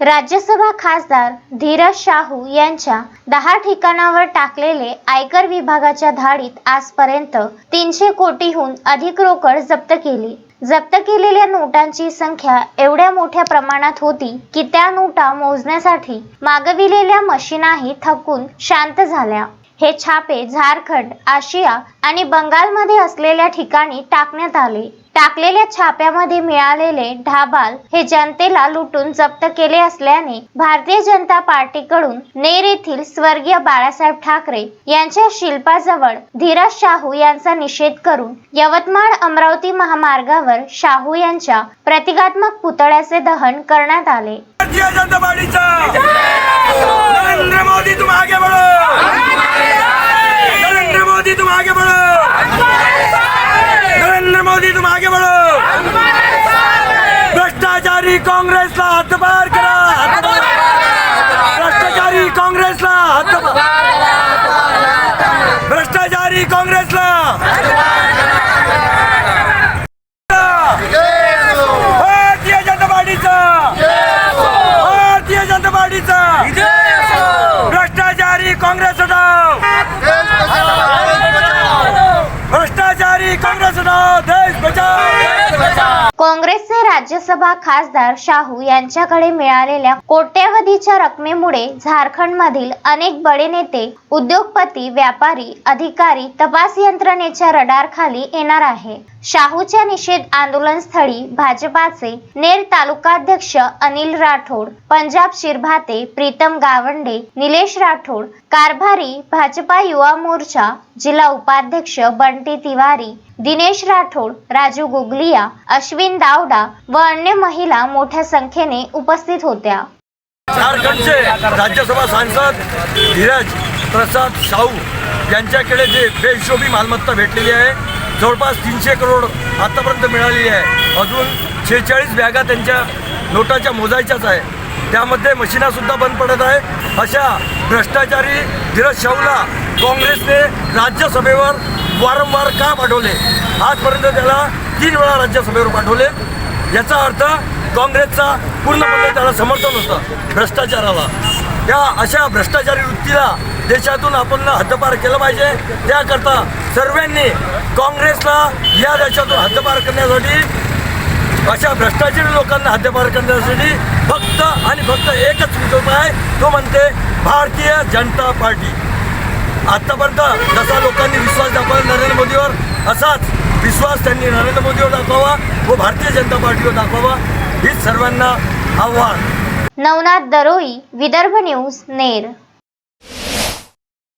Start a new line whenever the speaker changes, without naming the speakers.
राज्यसभा खासदार धीरज शाहू यांच्या दहा ठिकाणावर टाकलेले आयकर विभागाच्या धाडीत आजपर्यंत तीनशे कोटीहून अधिक रोकड जप्त केली. जप्त केलेल्या नोटांची संख्या एवढ्या मोठ्या प्रमाणात होती की त्या नोटा मोजण्यासाठी मागविलेल्या मशीनाही थकून शांत झाल्या. हे छापे झारखंड आशिया आणि बंगालमध्ये असलेल्या ठिकाणी टाकण्यात आले. टाकलेल्या छाप्यामध्ये मिळालेले ढाबाल हे जनतेला लुटून जप्त केले असल्याने भारतीय जनता पार्टीकडून नेर येथील स्वर्गीय बाळासाहेब ठाकरे यांच्या शिल्पाजवळ धीरज शाहू यांचा निषेध करून यवतमाळ अमरावती महामार्गावर शाहू यांच्या प्रतिकात्मक पुतळ्याचे दहन करण्यात आले.
भारतीय जनता पार्टीचा! भ्रष्टाचारी काँग्रेसला हातभार करा. भ्रष्टाचारी काँग्रेसला भ्रष्टाचारी काँग्रेसला भारतीय जनता पार्टीचा. भारतीय जनता पार्टीचा. भ्रष्टाचारी काँग्रेस हटाव भ्रष्टाचारी काँग्रेस हटाव देश बचाव.
काँग्रेसचे राज्यसभा खासदार शाहू यांच्याकडे मिळालेल्या कोट्यवधीच्या रकमेमुळे झारखंडमधील अनेक बडे नेते उद्योगपती व्यापारी अधिकारी तपास यंत्रणेच्या रडारखाली येणार आहे. शाहूच्या निषेध आंदोलनस्थळी भाजपाचे नेर तालुकाध्यक्ष अनिल राठोड पंजाब शिरभाते प्रीतम गावंडे निलेश राठोड कारभारी भाजपा युवा मोर्चा जिल्हा उपाध्यक्ष बंटी तिवारी दिनेश राठोड राजू गुगलिया अश्विन दावडा व अन्य महिला मोठ्या संख्येने उपस्थित होत्या.
झारखंडचे राज्यसभा सांसद धीरज प्रसाद शाहू यांच्याकडे जे बेहिशोबी मालमत्ता भेटलेली आहे जवळपास तीनशे करोड आतापर्यंत मिळालेली आहे. अजून शेहेचाळीस बॅगा त्यांच्या नोटाच्या मोजायच्याच आहे. त्यामध्ये मशिनासुद्धा बंद पडत आहे. अशा भ्रष्टाचारी धीरज शाहूला काँग्रेसने राज्यसभेवर वारंवार का पाठवले? आजपर्यंत त्याला तीन वेळा राज्यसभेवर पाठवले. याचा अर्थ काँग्रेसचा पूर्णपणे त्याला समर्थन होतं भ्रष्टाचाराला. या अशा भ्रष्टाचारी वृत्तीला देशातून आपण हद्दपार केलं पाहिजे. त्याकरता सर्वांनी काँग्रेसला या देशातून हद्दपार करण्यासाठी अशा भ्रष्टाचारी लोकांना हद्दपार करण्यासाठी फक्त आणि फक्त एकच विकल्प आहे. तो म्हणते भारतीय जनता पार्टी. आत्तापर्यंत जसा लोकांनी विश्वास दाखवला नरेंद्र मोदीवर असाच विश्वास त्यांनी नरेंद्र मोदीवर दाखवावा व भारतीय जनता पार्टीवर दाखवावा. हीच सर्वांना आव्हान.
नवनाथ दरोई विदर्भ न्यूज नेर.